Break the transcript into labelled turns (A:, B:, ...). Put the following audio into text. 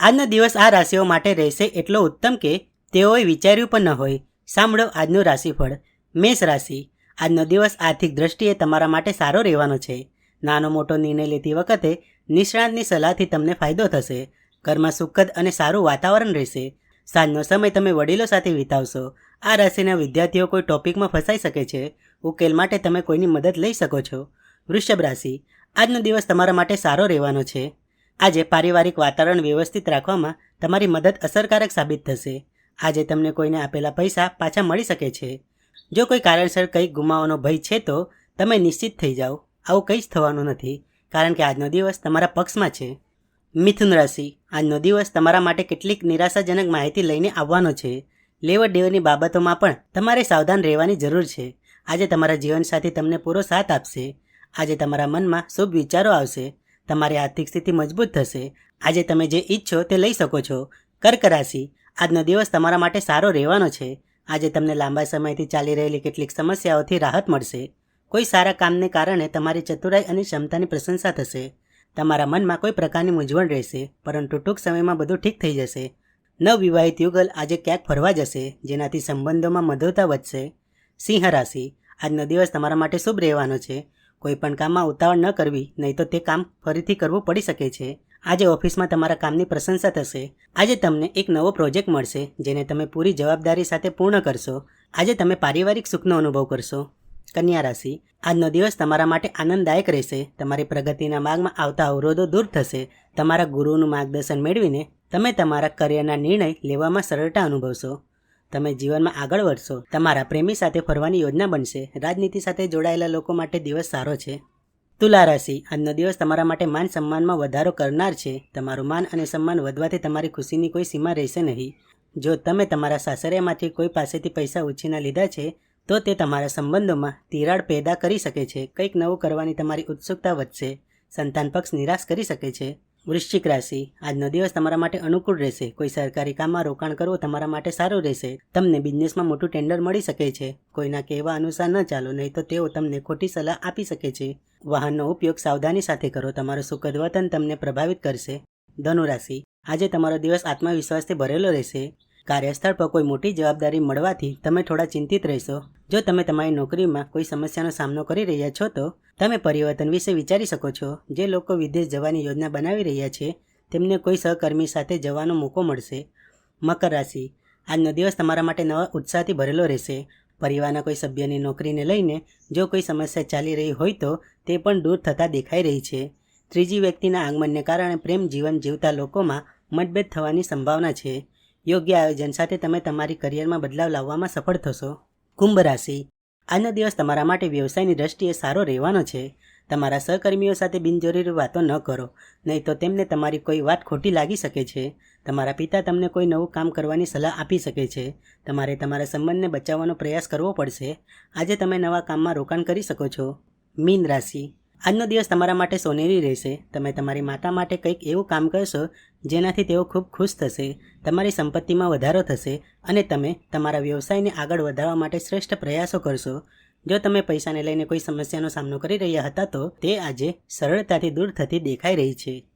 A: આજનો દિવસ આ રાશિઓ માટે રહેશે એટલો ઉત્તમ કે તેઓએ વિચાર્યું પણ ન હોય. સાંભળો આજનું રાશિફળ. મેષ રાશિ. આજનો દિવસ આર્થિક દ્રષ્ટિએ તમારા માટે સારો રહેવાનો છે. નાનો મોટો નિર્ણય લેતી વખતે નિષ્ણાતની સલાહથી તમને ફાયદો થશે. ઘરમાં સુખદ અને સારું વાતાવરણ રહેશે. સાંજનો સમય તમે વડીલો સાથે વિતાવશો. આ રાશિના વિદ્યાર્થીઓ કોઈ ટોપિકમાં ફસાઈ શકે છે. ઉકેલ માટે તમે કોઈની મદદ લઈ શકો છો. વૃષભ રાશિ. આજનો દિવસ તમારા માટે સારો રહેવાનો છે. આજે પારિવારિક વાતાવરણ વ્યવસ્થિત રાખવામાં તમારી મદદ અસરકારક સાબિત થશે. આજે તમને કોઈને આપેલા પૈસા પાછા મળી શકે છે. જો કોઈ કારણસર કંઈક ગુમાવવાનો ભય છે તો તમે નિશ્ચિત થઈ જાઓ. આવું કંઈ જ થવાનું નથી, કારણ કે આજનો દિવસ તમારા પક્ષમાં છે. મિથુન રાશિ, આજનો દિવસ તમારા માટે કેટલીક નિરાશાજનક માહિતી લઈને આવવાનો છે. લેવડ દેવડની બાબતોમાં પણ તમારે સાવધાન રહેવાની જરૂર છે. આજે તમારા જીવનસાથી તમને પૂરો સાથ આપશે. આજે તમારા મનમાં શુભ વિચારો આવશે. તમારી આર્થિક સ્થિતિ મજબૂત થશે. આજે તમે જે ઈચ્છો તે લઈ શકો છો. કર્ક રાશિ આજનો દિવસ તમારા માટે સારો રહેવાનો છે. આજે તમને લાંબા સમયથી ચાલી રહેલી કેટલીક સમસ્યાઓથી રાહત મળશે. કોઈ સારા કામને કારણે તમારી ચતુરાઈ અને ક્ષમતાની પ્રશંસા થશે. તમારા મનમાં કોઈ પ્રકારની મૂંઝવણ રહેશે, પરંતુ ટૂંક સમયમાં બધું ઠીક થઈ જશે. નવવિવાહિત યુગલ આજે ક્યાંક ફરવા જશે, જેનાથી સંબંધોમાં મધુરતા વધશે. સિંહ રાશિ આજનો દિવસ તમારા માટે શુભ રહેવાનો છે. કોઈ પણ કામમાં ઉતાવળ ન કરવી, નહીં તો તે કામ ફરીથી કરવું પડી શકે છે. આજે ઓફિસમાં તમારા કામની પ્રશંસા થશે. આજે તમને એક નવો પ્રોજેક્ટ મળશે, જેને તમે પૂરી જવાબદારી સાથે પૂર્ણ કરશો. આજે તમે પારિવારિક સુખનો અનુભવ કરશો. કન્યા રાશિ, આજનો દિવસ તમારા માટે આનંદદાયક રહેશે. તમારી પ્રગતિના માર્ગમાં આવતા અવરોધો દૂર થશે. તમારા ગુરુનું માર્ગદર્શન મેળવીને તમે તમારા કરિયરના નિર્ણય લેવામાં સરળતા અનુભવશો. તમે જીવનમાં આગળ વધશો, તમારા પ્રેમી સાથે ફરવાની યોજના બનશે, રાજનીતિ સાથે જોડાયેલા લોકો માટે દિવસ સારો છે. તુલા રાશિ, આજનો દિવસ તમારા માટે માન સન્માનમાં વધારો કરનાર છે. તમારું માન અને સન્માન વધવાથી તમારી ખુશીની કોઈ સીમા રહેશે નહીં. જો તમે તમારા સાસરિયામાંથી કોઈ પાસેથી પૈસા ઉછીના લીધા છે, તો તે તમારા સંબંધોમાં તિરાડ પેદા કરી શકે છે. કંઈક નવું કરવાની તમારી ઉત્સુકતા વધશે. સંતાન પક્ષ નિરાશ કરી શકે છે. વૃશ્ચિક રાશિ. આજનો દિવસ તમારા માટે અનુકૂળ રહેશે. કોઈ સરકારી કામમાં રોકાણ કરવું તમારા માટે સારું રહેશે. તમને બિઝનેસમાં મોટું ટેન્ડર મળી શકે છે. કોઈના કહેવા અનુસાર ન ચાલો, નહીં તો તેઓ તમને ખોટી સલાહ આપી શકે છે. વાહનનો ઉપયોગ સાવધાની સાથે કરો. તમારું સુખદ વતન તમને પ્રભાવિત કરશે. ધનુ રાશિ. આજે તમારો દિવસ આત્મવિશ્વાસથી ભરેલો રહેશે. કાર્યસ્થળ પર કોઈ મોટી જવાબદારી મળવાથી તમે થોડા ચિંતિત રહેશો. જો તમે તમારી નોકરીમાં કોઈ સમસ્યાનો સામનો કરી રહ્યા છો તો તમે પરિવર્તન વિશે વિચારી શકો છો. જે લોકો વિદેશ જવાની યોજના બનાવી રહ્યા છે, તેમને કોઈ સહકર્મી સાથે જવાનો મોકો મળશે. મકર રાશિ. આજનો દિવસ તમારા માટે નવા ઉત્સાહથી ભરેલો રહેશે. પરિવારના કોઈ સભ્યની નોકરીને લઈને જો કોઈ સમસ્યા ચાલી રહી હોય તો તે પણ દૂર થતાં દેખાઈ રહી છે. ત્રીજી વ્યક્તિના આગમનને કારણે પ્રેમ જીવન જીવતા લોકોમાં મતભેદ થવાની સંભાવના છે. યોગ્ય આયોજન સાથે તમે તમારી કરિયરમાં બદલાવ લાવવામાં સફળ થશો. કુંભ રાશિ. આજનો દિવસ તમારા માટે વ્યવસાયની દ્રષ્ટિએ સારો રહેવાનો છે. તમારા સહકર્મીઓ સાથે બિનજરૂરી વાતો ન કરો, નહીં તો તેમને તમારી કોઈ વાત ખોટી લાગી શકે છે. તમારા પિતા તમને કોઈ નવું કામ કરવાની સલાહ આપી શકે છે. તમારે તમારા સંબંધને બચાવવાનો પ્રયાસ કરવો પડશે. આજે તમે નવા કામમાં રોકાણ કરી શકો છો. મીન રાશિ. આજનો દિવસ તમારા માટે સોનેરી રહેશે. તમે તમારી માતા માટે કંઈક એવું કામ કરશો, જેનાથી તેઓ ખૂબ ખુશ થશે, તમારી સંપત્તિમાં વધારો થશે અને તમે તમારા વ્યવસાયને આગળ વધારવા માટે શ્રેષ્ઠ પ્રયાસો કરશો. જો તમે પૈસાને લઈને કોઈ સમસ્યાનો સામનો કરી રહ્યા હતા તો તે આજે સરળતાથી દૂર થતી દેખાઈ રહી છે.